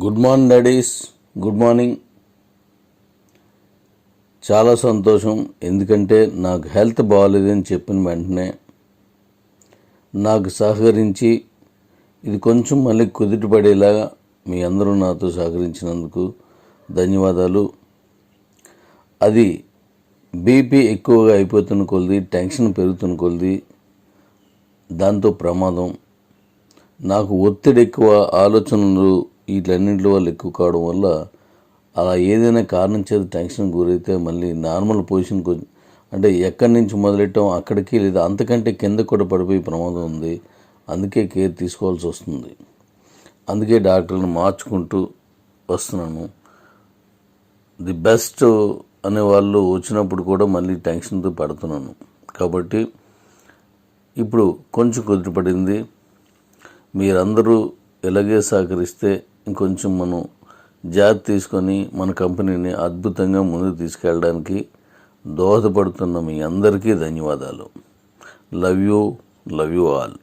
Good morning daddies. Good morning. చాలా సంతోషం. ఎందుకంటే నాకు హెల్త్ బాగాలేదని చెప్పిన వెంటనే నాకు సహకరించి ఇది కొంచెం మళ్ళీ కుదుటపడేలాగా మీ అందరూ నాతో సహకరించినందుకు ధన్యవాదాలు. అది బీపీ ఎక్కువగా అయిపోతున్న కొలది టెన్షన్ పెరుగుతున్న కొలది దాంతో ప్రమాదం. నాకు ఒత్తిడి ఎక్కువ ఆలోచనలు వీటన్నింటి వల్ల ఎక్కువ కావడం వల్ల అలా ఏదైనా కారణం చేత టెన్షన్ గురైతే మళ్ళీ నార్మల్ పొజిషన్కి అంటే ఎక్కడి నుంచి మొదలెట్టాం అక్కడికి లేదా అంతకంటే కింద కూడా పడిపోయే ప్రమాదం ఉంది. అందుకే కేర్ తీసుకోవాల్సి వస్తుంది. అందుకే డాక్టర్ని మార్చుకుంటూ వస్తున్నాను. ది బెస్ట్ అనే వాళ్ళు వచ్చినప్పుడు కూడా మళ్ళీ టెన్షన్తో పడుతున్నాను. కాబట్టి ఇప్పుడు కొంచెం కుదిరిపడింది మీరందరూ ఇలాగే సహకరిస్తే ఇంకొంచెం మనం జాగ్రత్త తీసుకొని మన కంపెనీని అద్భుతంగా ముందుకు తీసుకెళ్ళడానికి దోహదపడుతున్న మీ అందరికీ ధన్యవాదాలు. Love you love you all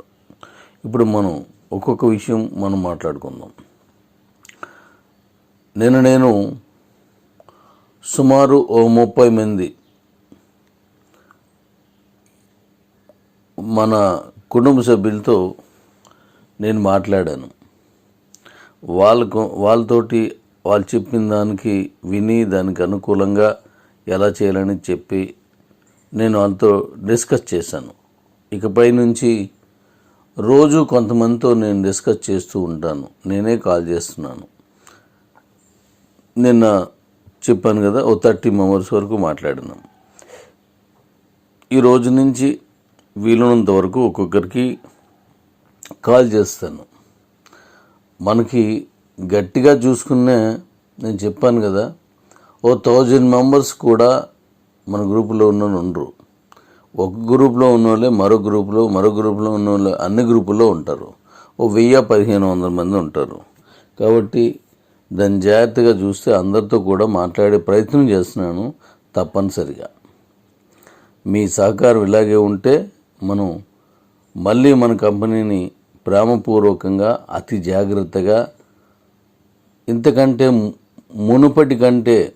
ఇప్పుడు మనం ఒక్కొక్క విషయం మనం మాట్లాడుకుందాం. నిన్న నేను సుమారు ఓ ముప్పై మంది మన కుటుంబ సభ్యులతో నేను మాట్లాడాను. వాళ్ళకు వాళ్ళతోటి వాళ్ళు చెప్పిన దానికి విని దానికి అనుకూలంగా ఎలా చేయాలని చెప్పి నేను వాళ్ళతో డిస్కస్ చేశాను. ఇకపై నుంచి రోజు కొంతమందితో నేను డిస్కస్ చేస్తూ ఉంటాను. నేనే కాల్ చేస్తున్నాను. నిన్న చెప్పాను కదా ఓ థర్టీ మెంబర్స్ వరకు మాట్లాడినాం. ఈ రోజు నుంచి వీలున్నంత వరకు ఒక్కొక్కరికి కాల్ చేస్తాను. మనకి గట్టిగా చూసుకునే నేను చెప్పాను కదా ఓ థౌజండ్ మెంబర్స్ కూడా మన గ్రూపులో ఉన్న ఉండరు. ఒక గ్రూప్లో ఉన్న వాళ్ళే మరో గ్రూపులో మరో గ్రూపులో ఉన్న అన్ని గ్రూపుల్లో ఉంటారు. ఓ వెయ్యి పదిహేను వందల మంది ఉంటారు. కాబట్టి దాన్ని జాగ్రత్తగా చూస్తే అందరితో కూడా మాట్లాడే ప్రయత్నం చేస్తున్నాను తప్పనిసరిగా. మీ సహకారం ఇలాగే ఉంటే మనం మళ్ళీ మన కంపెనీని ప్రేమపూర్వకంగా అతి జాగ్రత్తగా ఇంతకంటే మునుపటి కంటే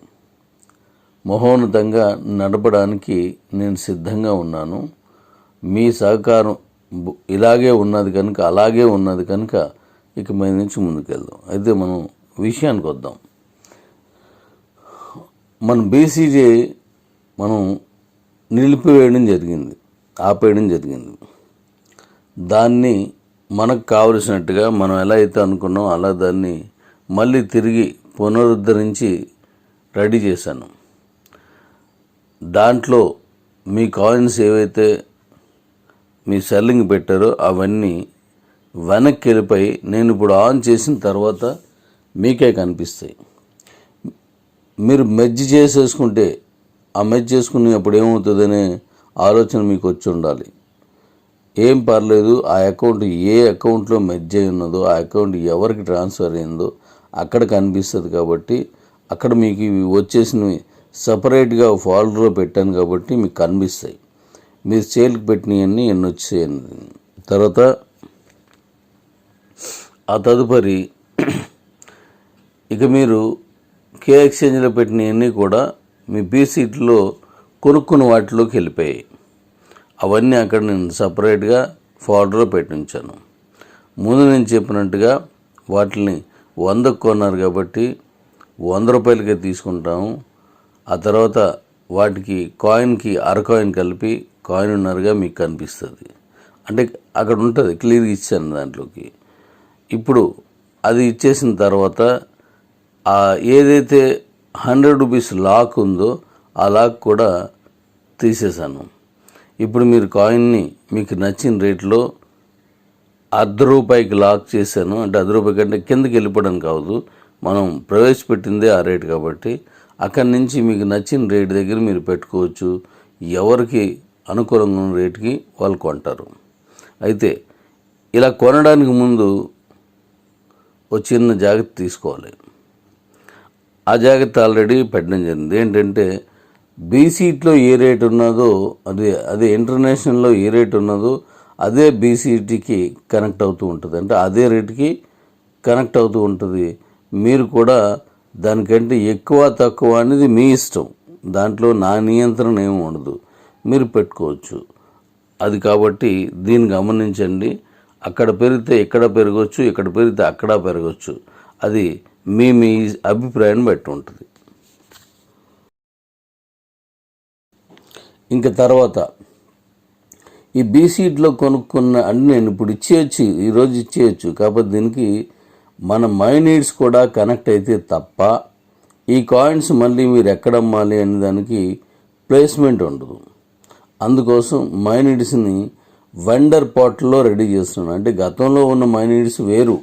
మహోన్నతంగా నడపడానికి నేను సిద్ధంగా ఉన్నాను. మీ సహకారం ఇలాగే ఉన్నది కనుక అలాగే ఉన్నది కనుక ఇక మీద నుంచి ముందుకెళ్దాం. అయితే మనం విషయానికి వద్దాం. మన బీసీజే మనం నిలిపివేయడం జరిగింది ఆపేయడం జరిగింది. దాన్ని మనకు కావలసినట్టుగా మనం ఎలా అయితే అనుకున్నాం అలా దాన్ని మళ్ళీ తిరిగి పునరుద్ధరించి రెడీ చేశాను. దాంట్లో మీ కాయిన్స్ ఏవైతే మీ సెల్లింగ్ పెట్టారో అవన్నీ వెనక్కి వెళ్ళిపోయి నేను ఇప్పుడు ఆన్ చేసిన తర్వాత మీకే కనిపిస్తాయి. మీరు మెజ్ చేసేసుకుంటే ఆ మెర్జ్ చేసుకునేప్పుడు ఏమవుతుందనే ఆలోచన మీకు వచ్చి ఉండాలి. ఏం పర్లేదు ఆ అకౌంట్ ఏ అకౌంట్లో మెర్జ్ అయి ఉన్నదో ఆ అకౌంట్ ఎవరికి ట్రాన్స్ఫర్ అయిందో అక్కడ కనిపిస్తుంది కాబట్టి అక్కడ మీకు ఇవి వచ్చేసినవి సపరేట్గా ఫోల్డర్లో పెట్టాను కాబట్టి మీకు కనిపిస్తాయి. మీరు సేల్కి పెట్టినవన్నీ ఎన్ని వచ్చేయండి తర్వాత ఆ తదుపరి ఇక మీరు కే ఎక్స్చేంజ్లో పెట్టినవన్నీ కూడా మీ బీసీట్లో కొనుక్కున్న వాటిలోకి వెళ్ళిపోయాయి. అవన్నీ అక్కడ నేను సపరేట్గా ఫోల్డర్లో పెట్టి ఉంచాను ముందు నేను చెప్పినట్టుగా వాటిని వందకు కొన్నారు కాబట్టి వంద రూపాయలకే తీసుకుంటాము. ఆ తర్వాత వాటికి కాయిన్కి అర కాయిన్ కలిపి కాయిన్ ఉన్నరుగా మీకు కనిపిస్తుంది. అంటే అక్కడ ఉంటుంది క్లియర్గా ఇచ్చాను దాంట్లోకి. ఇప్పుడు అది ఇచ్చేసిన తర్వాత ఆ ఏదైతే హండ్రెడ్ రూపీస్ లాక్ ఉందో ఆ లాక్ కూడా తీసేశాను. ఇప్పుడు మీరు కాయిన్ని మీకు నచ్చిన రేట్లో అర్ధ రూపాయికి లాక్ చేశాను. అంటే అర్ధ రూపాయి కంటే కిందకి వెళ్ళిపోవడం కాదు. మనం ప్రవేశపెట్టిందే ఆ రేటు కాబట్టి అక్కడి నుంచి మీకు నచ్చిన రేట్ దగ్గర మీరు పెట్టుకోవచ్చు. ఎవరికి అనుకూలంగా ఉన్న రేటుకి వాళ్ళు కొంటారు. అయితే ఇలా కొనడానికి ముందు ఒక చిన్న జాగ్రత్త తీసుకోవాలి. ఆ జాగ్రత్త ఆల్రెడీ పెట్టడం జరిగింది. ఏంటంటే బీసీట్లో ఏ రేట్ ఉన్నదో అదే అదే ఇంటర్నేషనల్లో ఏ రేట్ ఉన్నదో అదే బీసీటీకి కనెక్ట్ అవుతూ ఉంటుంది. అంటే అదే రేటుకి కనెక్ట్ అవుతూ ఉంటుంది. మీరు కూడా దానికంటే ఎక్కువ తక్కువ అనేది మీ ఇష్టం. దాంట్లో నా నియంత్రణ ఏమి ఉండదు. మీరు పెట్టుకోవచ్చు. అది కాబట్టి దీన్ని గమనించండి. అక్కడ పెరిగితే ఇక్కడ పెరగవచ్చు ఇక్కడ పెరిగితే అక్కడ పెరగవచ్చు అది మీ మీ అభిప్రాయం బట్టి ఉంటుంది. ఇంకా తర్వాత ఈ బీసీట్లో కొనుక్కున్న అన్ని నేను ఇప్పుడు ఇచ్చేయచ్చు ఈరోజు ఇచ్చేయచ్చు. కాకపోతే దీనికి మన మైనీడ్స్ కూడా కనెక్ట్ అయితే తప్ప ఈ కాయిన్స్ మళ్ళీ మీరు ఎక్కడ అమ్మాలి అనే దానికి ప్లేస్మెంట్ ఉండదు. అందుకోసం మైనీడ్స్ని వెండర్ పాట్లో రెడీ చేస్తున్నాను. అంటే గతంలో ఉన్న మైనీడ్స్ వేరు.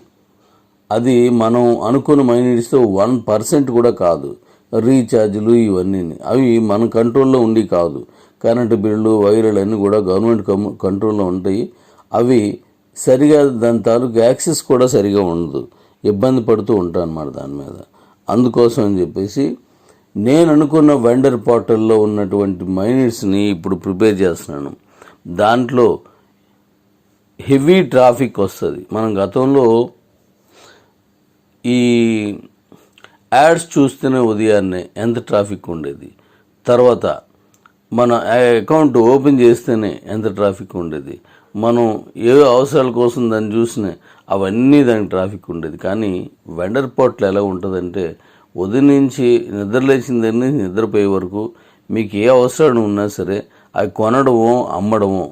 అది మనం అనుకున్న మైనీడ్స్తో వన్ పర్సెంట్ కూడా కాదు. రీఛార్జ్లు ఇవన్నీ అవి మన కంట్రోల్లో ఉండి కాదు. కరెంటు బిల్లు వైర్లు అన్నీ కూడా గవర్నమెంట్ కమ్- కంట్రోల్లో ఉంటాయి. అవి సరిగా దాని తాలూకు యాక్సెస్ కూడా సరిగా ఉండదు. ఇబ్బంది పడుతూ ఉంటాను అన్నమాట దాని మీద. అందుకోసం అని చెప్పేసి నేను అనుకున్న వెండర్ పోర్టల్లో ఉన్నటువంటి మైనర్స్ని ఇప్పుడు ప్రిపేర్ చేస్తున్నాను. దాంట్లో హెవీ ట్రాఫిక్ వస్తుంది. మనం గతంలో ఈ యాడ్స్ చూస్తేనే ఉదయాన్నే ఎంత ట్రాఫిక్ ఉండేది. తర్వాత మన అకౌంట్ ఓపెన్ చేస్తేనే ఎంత ట్రాఫిక్ ఉండేది. మనం ఏ అవసరాల కోసం దాన్ని చూసినా అవన్నీ దానికి ట్రాఫిక్ ఉండేది. కానీ వెండర్ పోర్ట్లు ఎలా ఉంటుందంటే ఉదయం నుంచి నిద్ర లేచిన దగ్గర నుంచి నిద్రపోయే వరకు మీకు ఏ అవసరాలు ఉన్నా సరే అవి కొనడము అమ్మడము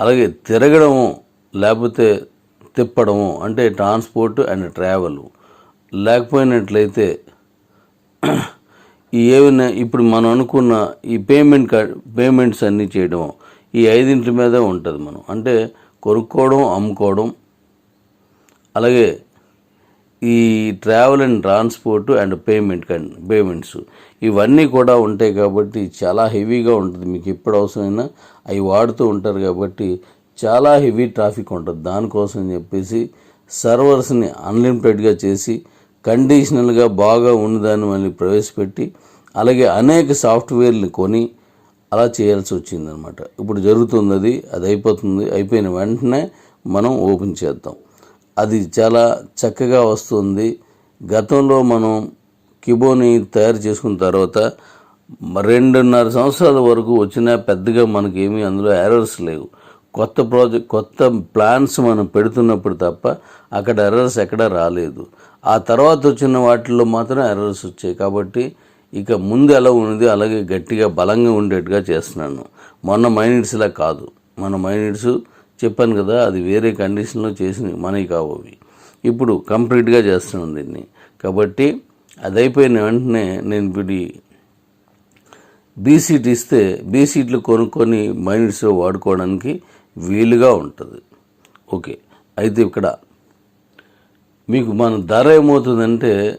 అలాగే తిరగడము లేకపోతే తిప్పడము అంటే ట్రాన్స్పోర్ట్ అండ్ ట్రావెల్ లేకపోయినట్లయితే ఏమైనా ఇప్పుడు మనం అనుకున్న ఈ పేమెంట్ కా- పేమెంట్స్ అన్నీ చేయడం ఈ ఐదింటి మీదే ఉంటుంది మనం. అంటే కొనుక్కోవడం అమ్ముకోవడం అలాగే ఈ travel and transport and payment కన్ పేమెంట్స్ ఇవన్నీ కూడా ఉంటాయి కాబట్టి చాలా హెవీగా ఉంటుంది. మీకు ఎప్పుడు అవసరమైనా అవి వాడుతూ ఉంటారు కాబట్టి చాలా హెవీ ట్రాఫిక్ ఉంటుంది. దానికోసం చెప్పేసి సర్వర్స్ని అన్లిమిటెడ్గా చేసి కండిషనల్గా బాగా ఉన్నదాన్ని మళ్ళీ ప్రవేశపెట్టి అలాగే అనేక సాఫ్ట్వేర్లు కొని అలా చేయాల్సి వచ్చిందనమాట ఇప్పుడు జరుగుతుంది అది అది అయిపోతుంది అయిపోయిన వెంటనే మనం ఓపెన్ చేద్దాం. అది చాలా చక్కగా వస్తుంది. గతంలో మనం కిబోని తయారు చేసుకున్న తర్వాత రెండున్నర సంవత్సరాల వరకు వచ్చినా పెద్దగా మనకి ఏమీ అందులో ఎర్రర్స్ లేవు. కొత్త ప్రాజెక్ట్ కొత్త ప్లాన్స్ మనం పెడుతున్నప్పుడు తప్ప అక్కడ ఎర్రర్స్ ఎక్కడా రాలేదు. ఆ తర్వాత వచ్చిన వాటిల్లో మాత్రం ఎర్రర్స్ వచ్చాయి. కాబట్టి ఇక ముందు ఎలా ఉన్నది అలాగే గట్టిగా బలంగా ఉండేట్టుగా చేస్తున్నాను. మొన్న మైనిట్స్లా కాదు. మన మైనిట్స్ చెప్పాను కదా అది వేరే కండిషన్లో చేసినవి మనవి కావవి అవి. ఇప్పుడు కంప్లీట్గా చేస్తున్నాను దీన్ని. కాబట్టి అది అయిపోయిన వెంటనే నేను ఇప్పుడు బీసీట్ ఇస్తే బీసీట్లు కొనుక్కొని మైనిట్స్లో వాడుకోవడానికి వీలుగా ఉంటుంది. ఓకే. అయితే ఇక్కడ మీకు మన ధర ఏమవుతుందంటే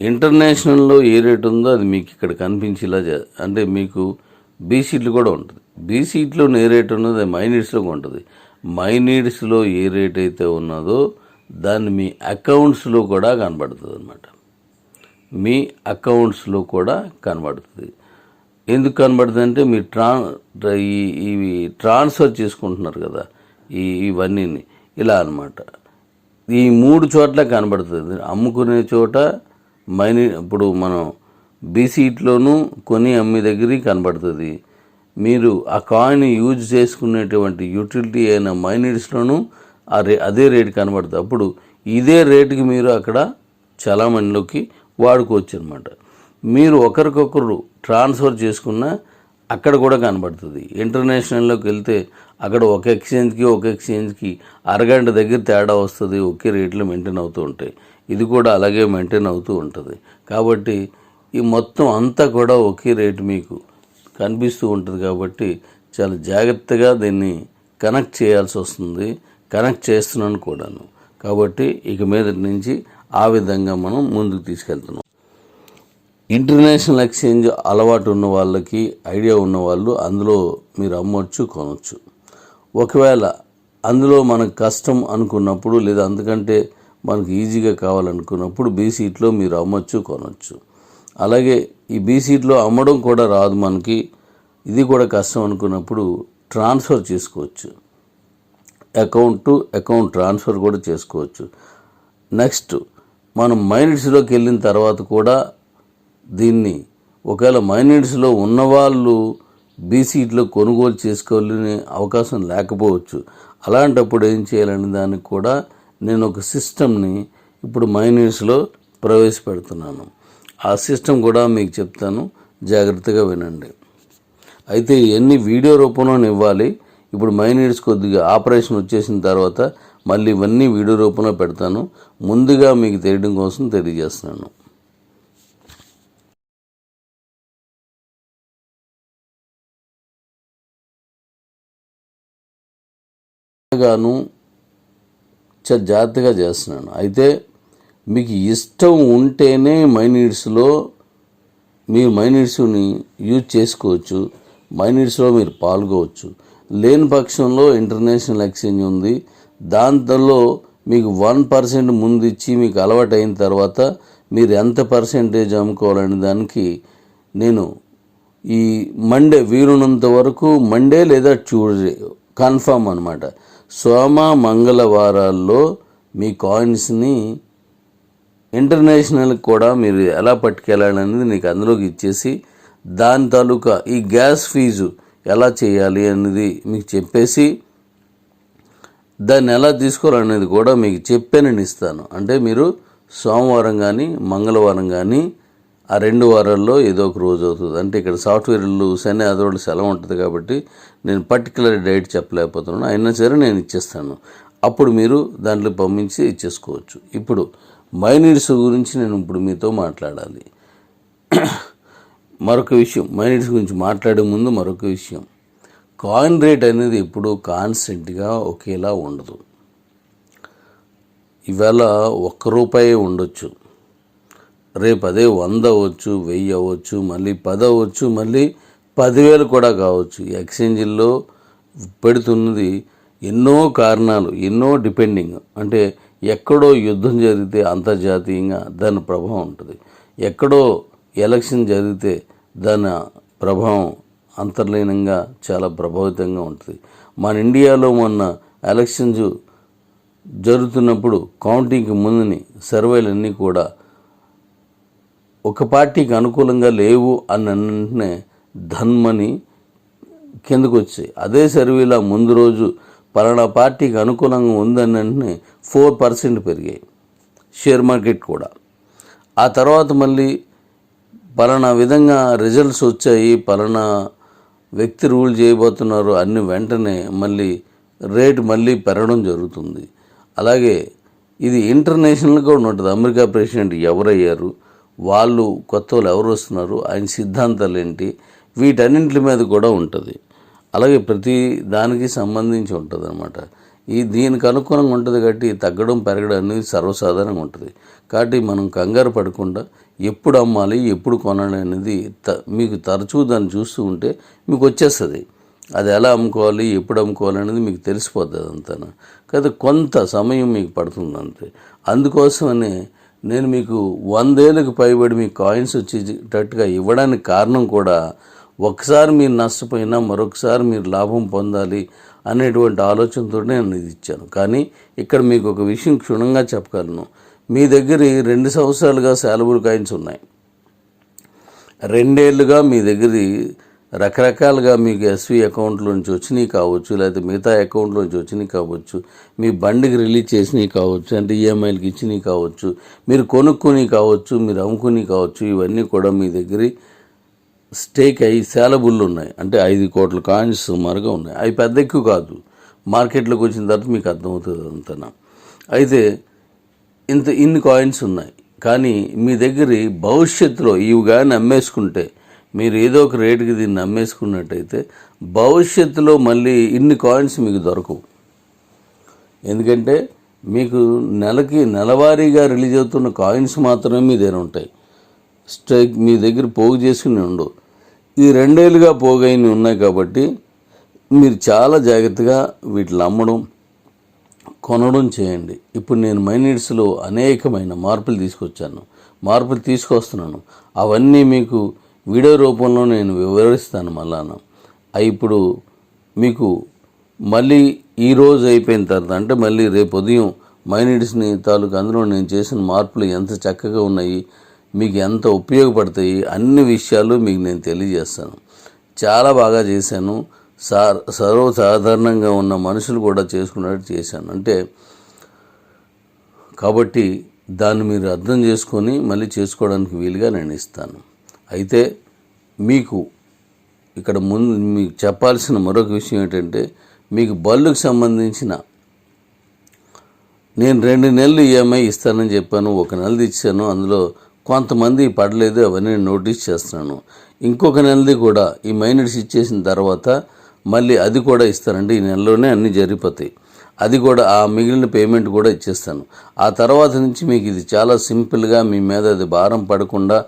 ఇంటర్నేషనల్లో ఏ రేట్ ఉందో అది మీకు ఇక్కడ కనిపించేలా చే- అంటే మీకు బీ సీట్లు కూడా ఉంటుంది. బీ సీట్లో ఏ రేట్ ఉన్నదో అది మైనీడ్స్లో ఉంటుంది. మైనీడ్స్లో ఏ రేట్ అయితే ఉన్నదో దాన్ని మీ అకౌంట్స్లో కూడా కనబడుతుంది అనమాట మీ అకౌంట్స్లో కూడా కనబడుతుంది. ఎందుకు కనబడుతుంది అంటే మీరు ట్రా ఈ ఇవి ట్రాన్స్ఫర్ చేసుకుంటున్నారు కదా ఈ ఇవన్నీని. ఇలా అన్నమాట. ఈ మూడు చోట్ల కనబడుతుంది. అమ్ముకునే చోట మైని ఇప్పుడు మనం బీసీట్లోనూ కొని అమ్మే దగ్గర కనబడుతుంది. మీరు ఆ కాయిన్ యూజ్ చేసుకునేటువంటి యూటిలిటీ అయిన మైనిడ్స్లోనూ ఆ రే అదే రేట్ కనబడుతుంది. అప్పుడు ఇదే రేటుకి మీరు అక్కడ చలామణిలోకి వాడుకోవచ్చు అనమాట మీరు ఒకరికొకరు ట్రాన్స్ఫర్ చేసుకున్న అక్కడ కూడా కనబడుతుంది. ఇంటర్నేషనల్లోకి వెళ్తే అక్కడ ఒక ఎక్స్చేంజ్కి ఒక ఎక్స్చేంజ్కి అరగంట దగ్గర తేడా వస్తుంది ఒకే రేట్లు మెయింటైన్ అవుతూ ఉంటాయి. ఇది కూడా అలాగే మెయింటైన్ అవుతూ ఉంటుంది. కాబట్టి ఈ మొత్తం అంతా కూడా ఒకే రేటు మీకు కనిపిస్తూ ఉంటుంది కాబట్టి చాలా జాగ్రత్తగా దీన్ని కనెక్ట్ చేయాల్సి వస్తుంది కనెక్ట్ చేస్తున్నాను కూడాను. కాబట్టి ఇక మీద నుంచి ఆ విధంగా మనం ముందుకు తీసుకెళ్తున్నాం. ఇంటర్నేషనల్ ఎక్స్చేంజ్ అలవాటు ఉన్న వాళ్ళకి ఐడియా ఉన్న వాళ్ళు అందులో మీరు అమ్మొచ్చు కొనవచ్చు ఒకవేళ అందులో మనకు కష్టం అనుకున్నప్పుడు లేదా అందుకంటే మనకు ఈజీగా కావాలనుకున్నప్పుడు బీ సీట్లో మీరు అమ్మొచ్చు కొనవచ్చు అలాగే ఈ బీ సీట్లో అమ్మడం కూడా రాదు మనకి. ఇది కూడా కష్టం అనుకున్నప్పుడు ట్రాన్స్ఫర్ చేసుకోవచ్చు. అకౌంట్ టు అకౌంట్ ట్రాన్స్ఫర్ కూడా చేసుకోవచ్చు. నెక్స్ట్ మనం మైనిట్స్లోకి వెళ్ళిన తర్వాత కూడా దీన్ని ఒకవేళ మైనిట్స్లో ఉన్నవాళ్ళు బీసీట్లో కొనుగోలు చేసుకోవాలనే అవకాశం లేకపోవచ్చు. అలాంటప్పుడు ఏం చేయాలనే దానికి కూడా నేను ఒక సిస్టమ్ని ఇప్పుడు మైనిట్స్లో ప్రవేశపెడుతున్నాను. ఆ సిస్టమ్ కూడా మీకు చెప్తాను. జాగ్రత్తగా వినండి. అయితే ఇవన్నీ వీడియో రూపంలోనే ఇవ్వాలి. ఇప్పుడు మైనర్స్ కొద్దిగా ఆపరేషన్ వచ్చేసిన తర్వాత మళ్ళీ ఇవన్నీ వీడియో రూపంలో పెడతాను. ముందుగా మీకు తెలియడం కోసం తెలియజేస్తున్నాను. గాను చాలా జాగ్రత్తగా చేస్తున్నాను. అయితే మీకు ఇష్టం ఉంటేనే మైనీడ్స్లో మీరు మైనీడ్స్ని యూజ్ చేసుకోవచ్చు. మైనీడ్స్లో మీరు పాల్గొవచ్చు. లేని పక్షంలో ఇంటర్నేషనల్ ఎక్స్చేంజ్ ఉంది. దాంట్లో మీకు వన్ పర్సెంట్ ముందు ఇచ్చి మీకు అలవాటు అయిన తర్వాత మీరు ఎంత పర్సెంటేజ్ అమ్ముకోవాలనే దానికి నేను ఈ మండే వీరున్నంత వరకు మండే లేదా ట్యూస్డే కన్ఫామ్ అనమాట సోమ మంగళవారాల్లో మీ కాయిన్స్ని ఇంటర్నేషనల్ కూడా మీరు ఎలా పట్టుకెళ్ళాలనేది నీకు అందులోకి ఇచ్చేసి దాని తాలూకా ఈ గ్యాస్ ఫీజు ఎలా చేయాలి అనేది మీకు చెప్పేసి దాన్ని ఎలా తీసుకోవాలనేది కూడా మీకు చెప్పే నేను ఇస్తాను. అంటే మీరు సోమవారం కానీ మంగళవారం కానీ ఆ రెండు వారాల్లో ఏదో ఒక రోజు అవుతుంది. అంటే ఇక్కడ సాఫ్ట్వేర్లు శని ఆదివారాలు సెలవు ఉంటుంది కాబట్టి నేను పర్టికులర్ డైట్ చెప్పలేకపోతున్నాను. అయినా సరే నేను ఇచ్చేస్తాను. అప్పుడు మీరు దాంట్లో పంపించి ఇచ్చేసుకోవచ్చు. ఇప్పుడు మైనీడ్స్ గురించి నేను ఇప్పుడు మీతో మాట్లాడాలి. మరొక విషయం. మైనీడ్స్ గురించి మాట్లాడే ముందు మరొక విషయం. కాయిన్ రేట్ అనేది ఎప్పుడూ కాన్స్టెంట్గా ఒకేలా ఉండదు. ఇవాళ ఒక్క రూపాయి ఉండొచ్చు. రేపు అదే వంద అవ్వచ్చు వెయ్యి అవ్వచ్చు మళ్ళీ పది అవ్వచ్చు మళ్ళీ పదివేలు కూడా కావచ్చు. ఎక్స్చేంజిల్లో పెడుతున్నది ఎన్నో కారణాలు ఎన్నో డిపెండింగ్. అంటే ఎక్కడో యుద్ధం జరిగితే అంతర్జాతీయంగా దాని ప్రభావం ఉంటుంది. ఎక్కడో ఎలక్షన్ జరిగితే దాని ప్రభావం అంతర్లీనంగా చాలా ప్రభావితంగా ఉంటుంది. మన ఇండియాలో మొన్న ఎలక్షన్స్ జరుగుతున్నప్పుడు కౌంటింగ్కి ముందుని సర్వేలన్నీ కూడా ఒక పార్టీకి అనుకూలంగా లేవు అని వెంటనే ధన్మని కిందకు వచ్చాయి అదే సర్వేలో ముందు రోజు పలానా పార్టీకి అనుకూలంగా ఉందని వెంటనే ఫోర్ పర్సెంట్ పెరిగాయి. షేర్ మార్కెట్ కూడా. ఆ తర్వాత మళ్ళీ పలానా విధంగా రిజల్ట్స్ వచ్చాయి. పలానా వ్యక్తి రూల్ చేయబోతున్నారు అన్ని వెంటనే మళ్ళీ రేటు మళ్ళీ పెరగడం జరుగుతుంది. అలాగే ఇది ఇంటర్నేషనల్ కూడా ఉంటుంది అమెరికా ప్రెసిడెంట్ ఎవరయ్యారు? వాళ్ళు కొత్త వాళ్ళు ఎవరు వస్తున్నారు ఆయన సిద్ధాంతాలు ఏంటి వీటన్నింటి మీద కూడా ఉంటుంది. అలాగే ప్రతి దానికి సంబంధించి ఉంటుంది అనమాట ఈ దీనికి అనుకూలంగా ఉంటుంది కాబట్టి తగ్గడం పెరగడం అనేది సర్వసాధారణంగా ఉంటుంది. కాబట్టి మనం కంగారు పడకుండా ఎప్పుడు అమ్మాలి ఎప్పుడు కొనాలి అనేది త మీకు తరచూ దాన్ని చూస్తూ ఉంటే మీకు వచ్చేస్తుంది. అది ఎలా అమ్ముకోవాలి ఎప్పుడు అమ్ముకోవాలి అనేది మీకు తెలిసిపోతుంది అంతా కాదు కొంత సమయం మీకు పడుతుంది అంతే. అందుకోసమనే నేను మీకు వందేళ్ళకి పైబడి మీ కాయిన్స్ వచ్చేటట్టుగా ఇవ్వడానికి కారణం కూడా ఒకసారి మీరు నష్టపోయినా మరొకసారి మీరు లాభం పొందాలి అనేటువంటి ఆలోచనతో నేను ఇది ఇచ్చాను. కానీ ఇక్కడ మీకు ఒక విషయం క్షుణ్ణంగా చెప్పగలను. మీ దగ్గర రెండు సంవత్సరాలుగా శాలబుల్ కాయిన్స్ ఉన్నాయి. రెండేళ్ళుగా మీ దగ్గర రకరకాలుగా మీకు ఎస్వి అకౌంట్లో నుంచి వచ్చినవి కావచ్చు లేకపోతే మిగతా అకౌంట్లో నుంచి వచ్చినవి కావచ్చు మీ బండికి రిలీజ్ చేసినవి కావచ్చు అంటే ఈఎంఐలకి ఇచ్చినవి కావచ్చు మీరు కొనుక్కొని కావచ్చు మీరు అమ్ముకుని కావచ్చు ఇవన్నీ కూడా మీ దగ్గర స్టేక్ అయ్యి సేలబుల్లు ఉన్నాయి. అంటే ఐదు కోట్ల కాయిన్స్ సుమారుగా ఉన్నాయి. అవి పెద్ద ఎక్కువ కాదు. మార్కెట్లోకి వచ్చిన తర్వాత మీకు అర్థమవుతుంది అంతనా? అయితే ఇంత ఇన్ని కాయిన్స్ ఉన్నాయి. కానీ మీ దగ్గర భవిష్యత్తులో ఇవి కానీ అమ్మేసుకుంటే మీరు ఏదో ఒక రేటుకి దీన్ని అమ్మేసుకున్నట్టయితే భవిష్యత్తులో మళ్ళీ ఇన్ని కాయిన్స్ మీకు దొరకవు. ఎందుకంటే మీకు నెలకి నెలవారీగా రిలీజ్ అవుతున్న కాయిన్స్ మాత్రమే మీ దగ్గర ఉంటాయి. స్ట్రైక్ మీ దగ్గర పోగు చేసుకుని ఉండవు. ఈ రెండేళ్ళుగా పోగైనవి ఉన్నాయి కాబట్టి మీరు చాలా జాగ్రత్తగా వీటిని అమ్మడం కొనడం చేయండి. ఇప్పుడు నేను మైనీడ్స్లో అనేకమైన మార్పులు తీసుకొచ్చాను. మార్పులు తీసుకొస్తున్నాను. అవన్నీ మీకు వీడియో రూపంలో నేను వివరిస్తాను మళ్ళాను ఇప్పుడు మీకు మళ్ళీ ఈ రోజు అయిపోయిన తర్వాత అంటే మళ్ళీ రేపు ఉదయం మైనిడ్స్ని తాలూకు అందులో నేను చేసిన మార్పులు ఎంత చక్కగా ఉన్నాయి మీకు ఎంత ఉపయోగపడతాయి అన్ని విషయాలు మీకు నేను తెలియజేస్తాను. చాలా బాగా చేశాను. సార్ సర్వసాధారణంగా ఉన్న మనుషులు కూడా చేసుకున్నట్టు చేశాను. అంటే కాబట్టి దాన్ని మీరు అర్థం చేసుకొని మళ్ళీ చేసుకోవడానికి వీలుగా నేను ఇస్తాను. అయితే మీకు ఇక్కడ ముందు మీకు చెప్పాల్సిన మరొక విషయం ఏంటంటే మీకు బళ్ళుకు సంబంధించిన నేను రెండు నెలలు ఈఎంఐ ఇస్తానని చెప్పాను ఒక నెలది ఇచ్చాను అందులో కొంతమంది పడలేదు అవన్నీ నోటీస్ చేస్తున్నాను. ఇంకొక నెలది కూడా ఈ మైనర్స్ ఇచ్చేసిన తర్వాత మళ్ళీ అది కూడా ఇస్తానండి ఈ నెలలోనే అన్నీ జరిగిపోతాయి. అది కూడా ఆ మిగిలిన పేమెంట్ కూడా ఇచ్చేస్తాను. ఆ తర్వాత నుంచి మీకు ఇది చాలా సింపుల్గా మీ మీద అది భారం పడకుండా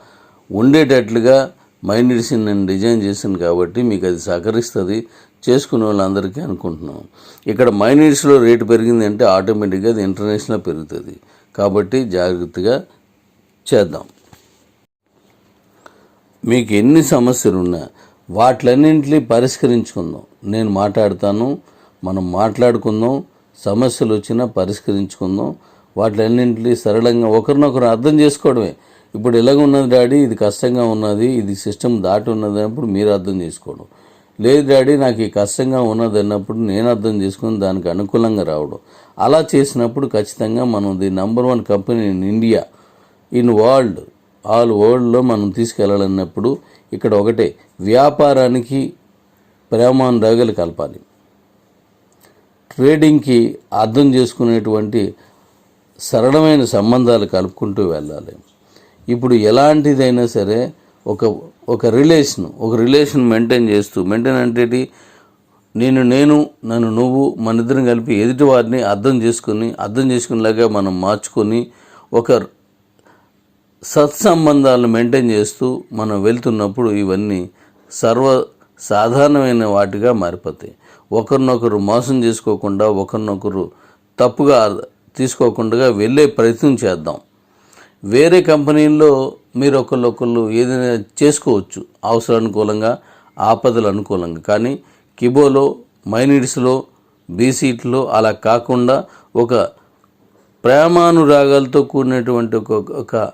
ఉండేటట్లుగా మైండ్స్ని నేను డిజైన్ చేశాను కాబట్టి మీకు అది సహకరిస్తుంది. చేసుకునే వాళ్ళందరికీ అనుకుంటున్నాం. ఇక్కడ మైనీడ్స్లో రేటు పెరిగింది అంటే ఆటోమేటిక్గా అది ఇంటర్నేషనల్ పెరుగుతుంది. కాబట్టి జాగ్రత్తగా చేద్దాం. మీకు ఎన్ని సమస్యలు ఉన్నా వాటిలన్నింటినీ పరిష్కరించుకుందాం. నేను మాట్లాడతాను మనం మాట్లాడుకుందాం సమస్యలు వచ్చినా పరిష్కరించుకుందాం వాటిలన్నింటినీ సరళంగా ఒకరినొకరు అర్థం చేసుకోవడమే. ఇప్పుడు ఇలాగ ఉన్నది డాడీ? ఇది కష్టంగా ఉన్నది ఇది సిస్టమ్ దాటి ఉన్నది అన్నప్పుడు మీరు అర్థం చేసుకోవడం. లేదు డాడీ నాకు ఈ కష్టంగా ఉన్నది అన్నప్పుడు నేను అర్థం చేసుకుని దానికి అనుకూలంగా రావడం. అలా చేసినప్పుడు ఖచ్చితంగా మనం the number one company in India in world all వరల్డ్లో మనం తీసుకెళ్ళాలన్నప్పుడు ఇక్కడ ఒకటే వ్యాపారానికి ప్రేమానురాగాలు కలపాలి. ట్రేడింగ్కి అర్థం చేసుకునేటువంటి సరళమైన సంబంధాలు కలుపుకుంటూ వెళ్ళాలి. ఇప్పుడు ఎలాంటిదైనా సరే ఒక ఒక రిలేషన్ ఒక రిలేషన్ మెయింటైన్ చేస్తూ మెయింటైన్ అంటే నేను నేను నన్ను నువ్వు మన ఇద్దరం కలిపి ఎదుటి వారిని అర్థం చేసుకుని అర్థం చేసుకునేలాగా మనం మార్చుకొని ఒక సత్సంబంధాలను మెయింటైన్ చేస్తూ మనం వెళ్తున్నప్పుడు ఇవన్నీ సర్వ సాధారణమైన వాటిగా మారిపోతాయి. ఒకరినొకరు మోసం చేసుకోకుండా ఒకరినొకరు తప్పుగా తీసుకోకుండా వెళ్ళే ప్రయత్నం చేద్దాం. వేరే కంపెనీల్లో మీరు ఒకళ్ళొకళ్ళు ఏదైనా చేసుకోవచ్చు. అవసరానుకూలంగా ఆపదలు అనుకూలంగా. కానీ కిబోలో మైనిడ్స్లో బీసీట్లో అలా కాకుండా ఒక ప్రేమానురాగాలతో కూడినటువంటి ఒక ఒక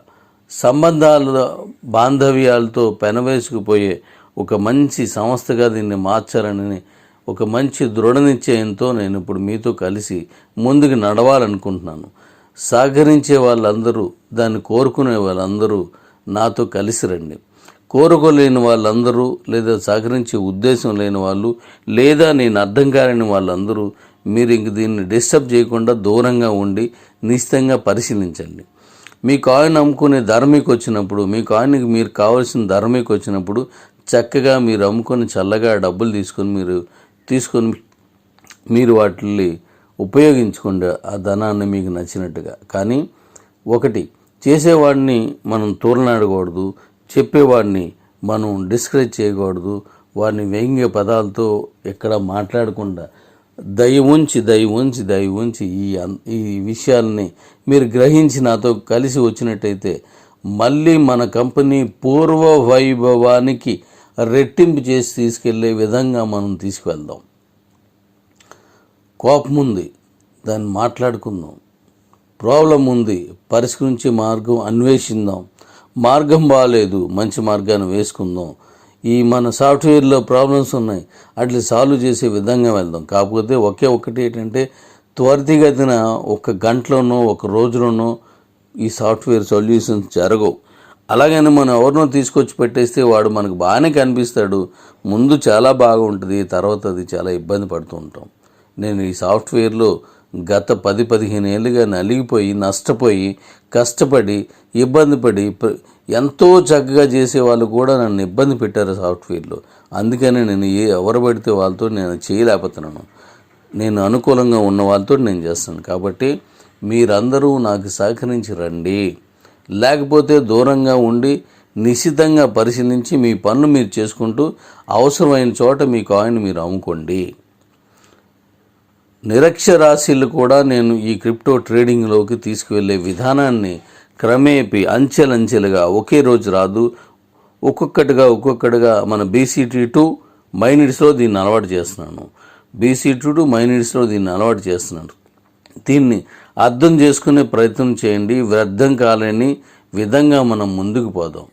సంబంధాల బాంధవ్యాలతో పెనవేసుకుపోయే ఒక మంచి సంస్థగా దీన్ని మార్చాలని ఒక మంచి దృఢ నిశ్చయంతో నేను ఇప్పుడు మీతో కలిసి ముందుకు నడవాలనుకుంటున్నాను. సహకరించే వాళ్ళందరూ దాన్ని కోరుకునే వాళ్ళందరూ నాతో కలిసి రండి. కోరుకోలేని వాళ్ళందరూ లేదా సహకరించే ఉద్దేశం లేని వాళ్ళు లేదా నేను అర్థం కాలేని వాళ్ళందరూ మీరు ఇంక దీన్ని డిస్టర్బ్ చేయకుండా దూరంగా ఉండి నిశ్చితంగా పరిశీలించండి. మీ కాయిన్ అమ్ముకునే ధర మీకు వచ్చినప్పుడు మీ కాయిన్కి మీరు కావాల్సిన ధర మీకు వచ్చినప్పుడు చక్కగా మీరు అమ్ముకొని చల్లగా డబ్బులు తీసుకొని మీరు తీసుకొని మీరు వాటిని ఉపయోగించుకోండి ఆ ధనాన్ని మీకు నచ్చినట్టుగా. కానీ ఒకటి చేసేవాడిని మనం తూలనాడకూడదు చెప్పేవాడిని మనం డిస్కరేజ్ చేయకూడదు వాడిని వ్యంగ్య పదాలతో ఎక్కడ మాట్లాడకుండా దయ ఉంచి దయ ఉంచి దయ ఉంచి ఈ ఈ విషయాల్ని మీరు గ్రహించి నాతో కలిసి వచ్చినట్టయితే మళ్ళీ మన కంపెనీ పూర్వ వైభవానికి రెట్టింపు చేసి తీసుకెళ్ళే విధంగా మనం తీసుకువెళ్దాం కోపం ఉంది దాన్ని మాట్లాడుకుందాం. ప్రాబ్లం ఉంది. పరిష్కరించే మార్గం అన్వేషిద్దాం మార్గం బాగాలేదు మంచి మార్గాన్ని వేసుకుందాం. ఈ మన సాఫ్ట్వేర్లో ప్రాబ్లమ్స్ ఉన్నాయి. అట్లా సాల్వ్ చేసే విధంగా వెళ్దాం. కాకపోతే ఒకే ఒక్కటి ఏంటంటే త్వరితగతిన ఒక గంటలోనో ఒక రోజులోనో ఈ సాఫ్ట్వేర్ సొల్యూషన్స్ జరగవు. అలాగని మనం ఎవరినో తీసుకొచ్చి పెట్టేస్తే వాడు మనకు బాగానే కనిపిస్తాడు. ముందు చాలా బాగుంటుంది. తర్వాత అది చాలా ఇబ్బంది పడుతూ ఉంటాం. నేను ఈ సాఫ్ట్వేర్లో గత పది పదిహేను ఏళ్ళుగా నలిగిపోయి నష్టపోయి కష్టపడి ఇబ్బంది పడి ఎంతో చక్కగా చేసే వాళ్ళు కూడా నన్ను ఇబ్బంది పెట్టారు సాఫ్ట్వేర్లో. అందుకని నేను ఏ ఎవరు పడితే వాళ్ళతో నేను చేయలేకపోతున్నాను. నేను అనుకూలంగా ఉన్న వాళ్ళతో నేను చేస్తాను. కాబట్టి మీరందరూ నాకు సహకరించి రండి. లేకపోతే దూరంగా ఉండి నిశ్చితంగా పరిశీలించి మీ పనులు మీరు చేసుకుంటూ అవసరమైన చోట మీ కాయిన్ మీరు అమ్ముకోండి. నిరక్షరాస్యులు కూడా నేను ఈ క్రిప్టో ట్రేడింగ్లోకి తీసుకువెళ్ళే విధానాన్ని క్రమేపీ అంచెలంచెలుగా ఒకే రోజు రాదు. ఒక్కొక్కటిగా ఒక్కొక్కటిగా మన బీసీటీ టు మైనిడ్స్లో దీన్ని అలవాటు చేస్తున్నాను. బీసీ టు మైనిడ్స్లో దీన్ని అలవాటు చేస్తున్నాను. దీన్ని అర్థం చేసుకునే ప్రయత్నం చేయండి. వ్యర్థం కాలేని విధంగా మనం ముందుకు పోదాం.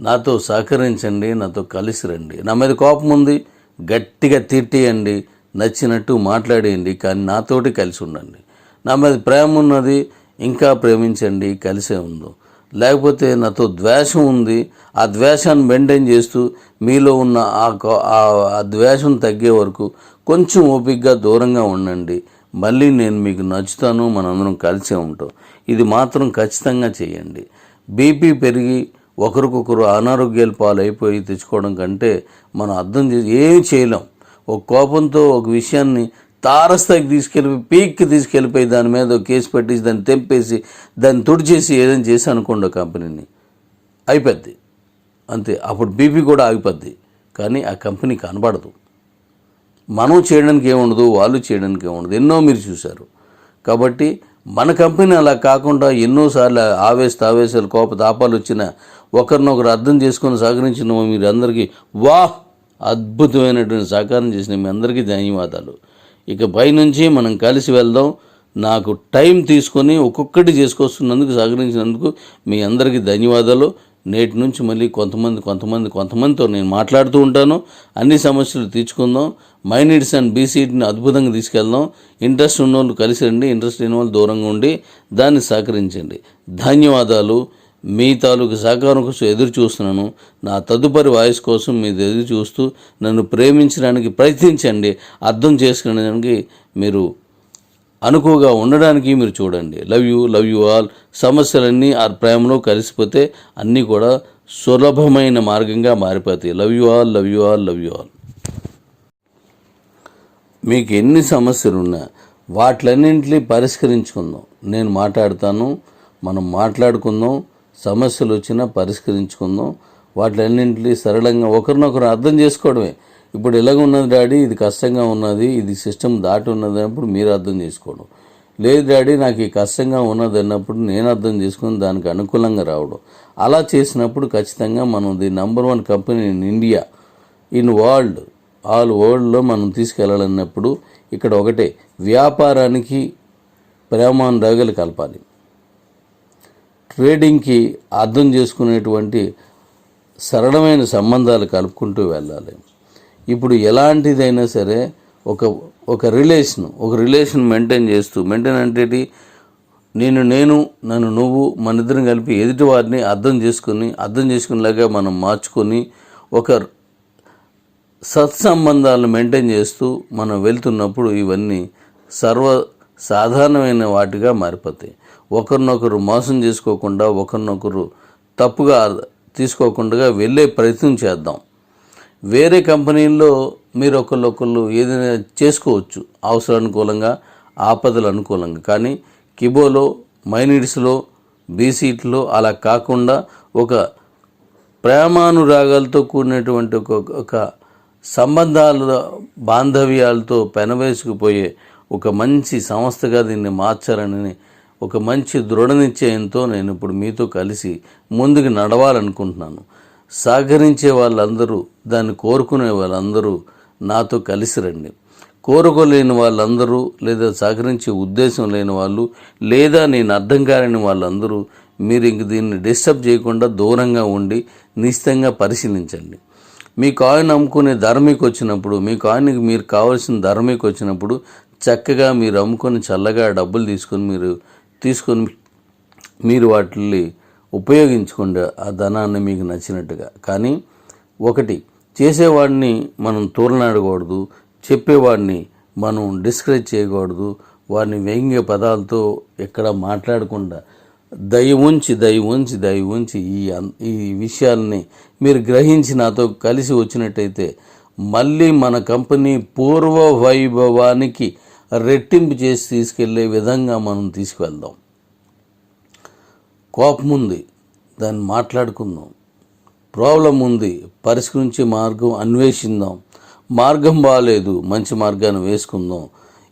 నాతో సహకరించండి. నాతో కలిసి రండి. నా మీద కోపం ఉంది. గట్టిగా తిట్టేయండి. నచ్చినట్టు మాట్లాడేయండి కానీ నాతోటి కలిసి ఉండండి. నా మీద ప్రేమ ఉన్నది ఇంకా ప్రేమించండి కలిసే ఉందో లేకపోతే నాతో ద్వేషం ఉంది ఆ ద్వేషాన్ని మెయింటైన్ చేస్తూ మీలో ఉన్న ఆ కో- ఆ- ద్వేషం తగ్గే వరకు కొంచెం ఓపికగా దూరంగా ఉండండి. మళ్ళీ నేను మీకు నచ్చుతాను మనందరం కలిసే ఉంటాం. ఇది మాత్రం ఖచ్చితంగా చేయండి. బీపీ పెరిగి ఒకరికొకరు అనారోగ్యాలు పాలైపోయి తెచ్చుకోవడం కంటే మనం అర్థం చేసి ఏం చేయలేం. ఒక కోపంతో ఒక విషయాన్ని తారస్థాయికి తీసుకెళ్ళిపోయి పీక్కి తీసుకెళ్ళిపోయి దాని మీద ఒక కేసు పెట్టేసి దాన్ని తెంపేసి దాన్ని తుడిచేసి ఏదైనా చేసి అనుకోండి కంపెనీని. అయిపోద్ది. అంతే. అప్పుడు బీపీ కూడా ఆగిపోద్ది. కానీ ఆ కంపెనీ కనబడదు. మనం చేయడానికి ఏముండదు వాళ్ళు చేయడానికి ఏముండదు. ఎన్నో మీరు చూశారు. కాబట్టి మన కంపెనీ అలా కాకుండా ఎన్నోసార్లు ఆవేశ ఆవేశాలు కోప తాపాలు వచ్చిన ఒకరినొకరు అర్థం చేసుకొని సహకరించిన మీరు అందరికీ వాహ్! అద్భుతమైనటువంటి సహకారం చేసిన మీ అందరికీ ధన్యవాదాలు. ఇక పైనుంచి మనం కలిసి వెళ్దాం. నాకు టైం తీసుకొని ఒక్కొక్కటి చేసుకొస్తున్నందుకు సహకరించినందుకు మీ అందరికీ ధన్యవాదాలు. నేటి నుంచి మళ్ళీ కొంతమంది కొంతమంది కొంతమందితో నేను మాట్లాడుతూ ఉంటాను. అన్ని సమస్యలు తీర్చుకుందాం. మైనిడ్స్ అండ్ బీసీట్ని అద్భుతంగా తీసుకెళ్దాం. ఇంట్రెస్ట్ ఉన్న వాళ్ళు కలిసి రండి. ఇంట్రెస్ట్ లేని వాళ్ళు దూరంగా ఉండి దాన్ని సహకరించండి. ధన్యవాదాలు. మీ తాలూకు సహకారం కోసం ఎదురు చూస్తున్నాను. నా తదుపరి వాయిస్ కోసం మీరు ఎదురు చూస్తూ నన్ను ప్రేమించడానికి ప్రయత్నించండి. అర్థం చేసుకునేదానికి మీరు అనుకువగా ఉండడానికి మీరు చూడండి. Love you love you all సమస్యలన్నీ ఆ ప్రేమలో కలిసిపోతే అన్నీ కూడా సులభమైన మార్గంగా మారిపోతాయి. Love you all love you all love you all మీకు ఎన్ని సమస్యలు ఉన్నా వాటిలన్నింటినీ పరిష్కరించుకుందాం. నేను మాట్లాడతాను మనం మాట్లాడుకుందాం. సమస్యలు వచ్చినా పరిష్కరించుకుందాం. వాటిలన్నింటినీ సరళంగా ఒకరినొకరు అర్థం చేసుకోవడమే. ఇప్పుడు ఇలాగ ఉన్నది డాడీ? ఇది కష్టంగా ఉన్నది. ఇది సిస్టమ్ దాటి ఉన్నది అన్నప్పుడు మీరు అర్థం చేసుకోవడం. లేదు డాడీ నాకు ఈ కష్టంగా ఉన్నది అన్నప్పుడు నేను అర్థం చేసుకుని దానికి అనుకూలంగా రావడం. అలా చేసినప్పుడు ఖచ్చితంగా మనం the number one company in India in world all వరల్డ్లో మనం తీసుకెళ్ళాలన్నప్పుడు ఇక్కడ ఒకటే వ్యాపారానికి ప్రేమానురాగాలు కలపాలి. ట్రేడింగ్కి అర్థం చేసుకునేటువంటి సరళమైన సంబంధాలు కలుపుకుంటూ వెళ్ళాలి. ఇప్పుడు ఎలాంటిదైనా సరే ఒక ఒక రిలేషన్ ఒక రిలేషన్ మెయింటైన్ చేస్తూ మెయింటైన్ అంటే నేను నేను నన్ను నువ్వు మన ఇద్దరం కలిపి ఎదుటి వారిని అర్థం చేసుకుని అర్థం చేసుకునేలాగా మనం మార్చుకొని ఒక సత్సంబంధాలను మెయింటైన్ చేస్తూ మనం వెళ్తున్నప్పుడు ఇవన్నీ సర్వ సాధారణమైన వాటిగా మారిపోతాయి. ఒకరినొకరు మోసం చేసుకోకుండా ఒకరినొకరు తప్పుగా తీసుకోకుండా వెళ్ళే ప్రయత్నం చేద్దాం. వేరే కంపెనీల్లో మీరు ఒకళ్ళొకళ్ళు ఏదైనా చేసుకోవచ్చు. అవసరానుకూలంగా ఆపదలు అనుకూలంగా. కానీ కిబోలో మైనిడ్స్లో బీసీట్లో అలా కాకుండా ఒక ప్రేమానురాగాలతో కూడినటువంటి ఒక ఒక సంబంధాల బాంధవ్యాలతో పెనవేసుకుపోయే ఒక మంచి సంస్థగా దీన్ని మార్చాలని ఒక మంచి దృఢ నిశ్చయంతో నేను ఇప్పుడు మీతో కలిసి ముందుకు నడవాలనుకుంటున్నాను. సహకరించే వాళ్ళందరూ దాన్ని కోరుకునే వాళ్ళందరూ నాతో కలిసి రండి. కోరుకోలేని వాళ్ళందరూ లేదా సహకరించే ఉద్దేశం లేని వాళ్ళు లేదా నేను అర్థం కాలేని వాళ్ళందరూ మీరు ఇంక దీన్ని డిస్టర్బ్ చేయకుండా దూరంగా ఉండి నిశ్చితంగా పరిశీలించండి. మీ కాయిన్ అమ్ముకునే ధర మీకు వచ్చినప్పుడు మీ కాయిన్కి మీరు కావాల్సిన ధర మీకు వచ్చినప్పుడు చక్కగా మీరు అమ్ముకొని చల్లగా డబ్బులు తీసుకొని మీరు తీసుకొని మీరు వాటిని ఉపయోగించుకోండి ఆ ధనాన్ని మీకు నచ్చినట్టుగా. కానీ ఒకటి చేసేవాడిని మనం తూలనాడకూడదు చెప్పేవాడిని మనం డిస్కరేజ్ చేయకూడదు వాడిని వ్యంగ్య పదాలతో ఎక్కడ మాట్లాడకుండా దయ ఉంచి దయ ఉంచి దయ ఉంచి ఈ ఈ విషయాల్ని మీరు గ్రహించి నాతో కలిసి వచ్చినట్టయితే మళ్ళీ మన కంపెనీ పూర్వ వైభవానికి రెట్టింపు చేసి తీసుకెళ్ళే విధంగా మనం తీసుకువెళ్దాం. కోపం ఉంది దాన్ని మాట్లాడుకుందాం. ప్రాబ్లం ఉంది పరిష్కరించే మార్గం అన్వేషిద్దాం మార్గం బాగాలేదు మంచి మార్గాన్ని వేసుకుందాం.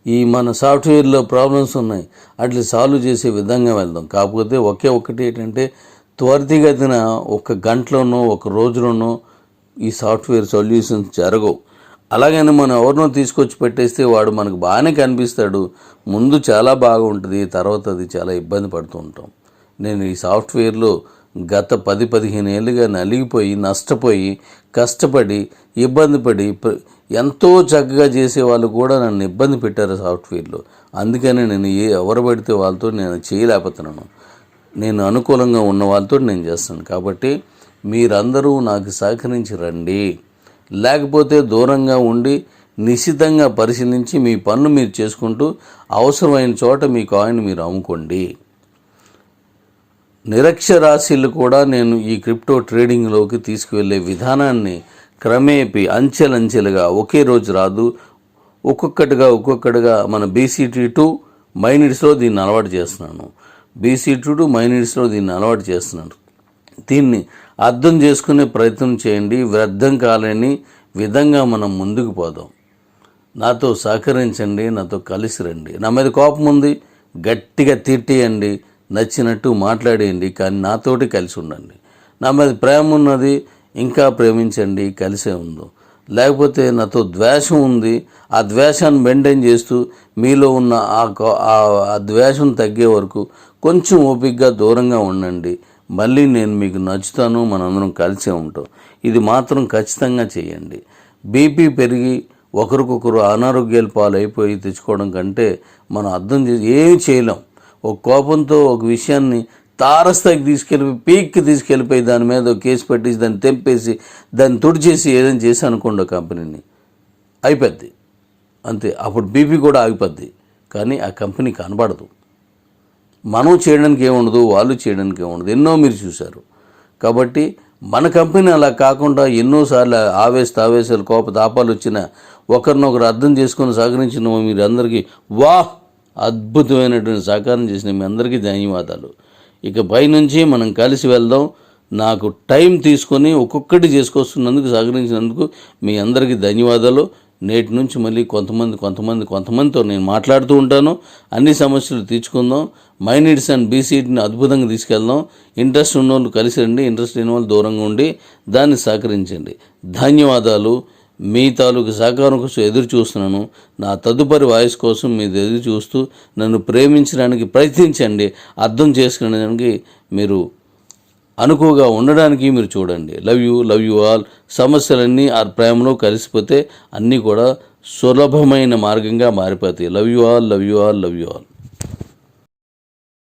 ఈ మన సాఫ్ట్వేర్లో ప్రాబ్లమ్స్ ఉన్నాయి. అట్లా సాల్వ్ చేసే విధంగా వెళ్దాం. కాకపోతే ఒకే ఒక్కటి ఏంటంటే త్వరితగతిన ఒక గంటలోనో ఒక రోజులోనో ఈ సాఫ్ట్వేర్ సొల్యూషన్స్ జరగవు. అలాగని మనం ఎవరినో తీసుకొచ్చి పెట్టేస్తే వాడు మనకు బాగానే కనిపిస్తాడు. ముందు చాలా బాగుంటుంది తర్వాత అది చాలా ఇబ్బంది పడుతూ ఉంటాం. నేను ఈ సాఫ్ట్వేర్లో గత పది పదిహేను ఏళ్ళుగా నలిగిపోయి నష్టపోయి కష్టపడి ఇబ్బంది పడి ఎంతో చక్కగా చేసే వాళ్ళు కూడా నన్ను ఇబ్బంది పెట్టారు సాఫ్ట్వేర్లో. అందుకని నేను ఏ ఎవరు పడితే వాళ్ళతో నేను చేయలేకపోతున్నాను. నేను అనుకూలంగా ఉన్న వాళ్ళతో నేను చేస్తాను. కాబట్టి మీరందరూ నాకు సహకరించి రండి. లేకపోతే దూరంగా ఉండి నిశితంగా పరిశీలించి మీ పనులు మీరు చేసుకుంటూ అవసరమైన చోట మీ కాయిన్ మీరు అమ్ముకోండి. నిరక్షరాశీలు కూడా నేను ఈ క్రిప్టో ట్రేడింగ్లోకి తీసుకువెళ్ళే విధానాన్ని క్రమేపి అంచెలంచెలుగా ఒకే రోజు రాదు. ఒక్కొక్కటిగా ఒక్కొక్కటిగా మన బీసీటీ టు మైనిడ్స్లో దీన్ని అలవాటు చేస్తున్నాను. బీసీటీ టు మైనిడ్స్లో దీన్ని అలవాటు చేస్తున్నాను. దీన్ని అర్థం చేసుకునే ప్రయత్నం చేయండి. వ్యర్థం కాలేని విధంగా మనం ముందుకు పోదాం. నాతో సహకరించండి నాతో కలిసి రండి. నా మీద కోపం ఉంది గట్టిగా తిట్టేయండి నచ్చినట్టు మాట్లాడేయండి కానీ నాతోటి కలిసి ఉండండి. నా మీద ప్రేమ ఉన్నది ఇంకా ప్రేమించండి కలిసే ఉందో. లేకపోతే నాతో ద్వేషం ఉంది ఆ ద్వేషాన్ని మెయింటైన్ చేస్తూ మీలో ఉన్న ఆ కో- ఆ- ద్వేషం తగ్గే వరకు కొంచెం ఓపికగా దూరంగా ఉండండి. మళ్ళీ నేను మీకు నచ్చుతాను మనందరం కలిసే ఉంటాం. ఇది మాత్రం ఖచ్చితంగా చేయండి. బీపీ పెరిగి ఒకరికొకరు అనారోగ్యాలు పాలైపోయి తెచ్చుకోవడం కంటే మనం అర్థం చేసి ఏమి చేయలేం. ఒక కోపంతో ఒక విషయాన్ని తారస్థాయికి తీసుకెళ్ళిపోయి పీక్కి తీసుకెళ్ళిపోయి దాని మీద కేసు పెట్టేసి దాన్ని తెంపేసి దాన్ని తుడిచేసి ఏదైనా చేసి అనుకోండి కంపెనీని. అయిపోద్ది. అంతే. అప్పుడు బీపీ కూడా ఆగిపోద్ది. కానీ ఆ కంపెనీ కనబడదు. మనం చేయడానికి ఏముండదు వాళ్ళు చేయడానికి ఏముండదు. ఎన్నో మీరు చూశారు. కాబట్టి మన కంపెనీ అలా కాకుండా ఎన్నోసార్లు ఆవేశ ఆవేశాలు కోప తాపాలు వచ్చిన ఒకరినొకరు అర్థం చేసుకొని సహకరించిన మీరు అందరికీ వాహ్ అద్భుతమైనటువంటి సహకారం చేసిన మీ అందరికీ ధన్యవాదాలు. ఇక పైనుంచి మనం కలిసి వెళ్దాం. నాకు టైం తీసుకొని ఒక్కొక్కటి చేసుకొస్తున్నందుకు సహకరించినందుకు మీ అందరికీ ధన్యవాదాలు. నేటి నుంచి మళ్ళీ కొంతమంది కొంతమంది కొంతమందితో నేను మాట్లాడుతూ ఉంటాను. అన్ని సమస్యలు తీర్చుకుందాం. మైనీడ్స్ అండ్ బీసీటీని అద్భుతంగా తీసుకెళ్దాం. ఇంట్రెస్ట్ ఉన్న వాళ్ళు కలిసి రండి. ఇంట్రెస్ట్ లేని వాళ్ళు దూరంగా ఉండి దాన్ని సహకరించండి. ధన్యవాదాలు. మీ తాలూకు సహకారం కోసం ఎదురు చూస్తున్నాను. నా తదుపరి వాయిస్ కోసం మీరు ఎదురు చూస్తూ నన్ను ప్రేమించడానికి ప్రయత్నించండి. అర్థం చేసుకోవడానికి మీరు అనుకువగా ఉండడానికి మీరు చూడండి. Love you love you all సమస్యలన్నీ ఆ ప్రేమలో కలిసిపోతే అన్నీ కూడా సులభమైన మార్గంగా మారిపోతాయి. Love you all love you all love you all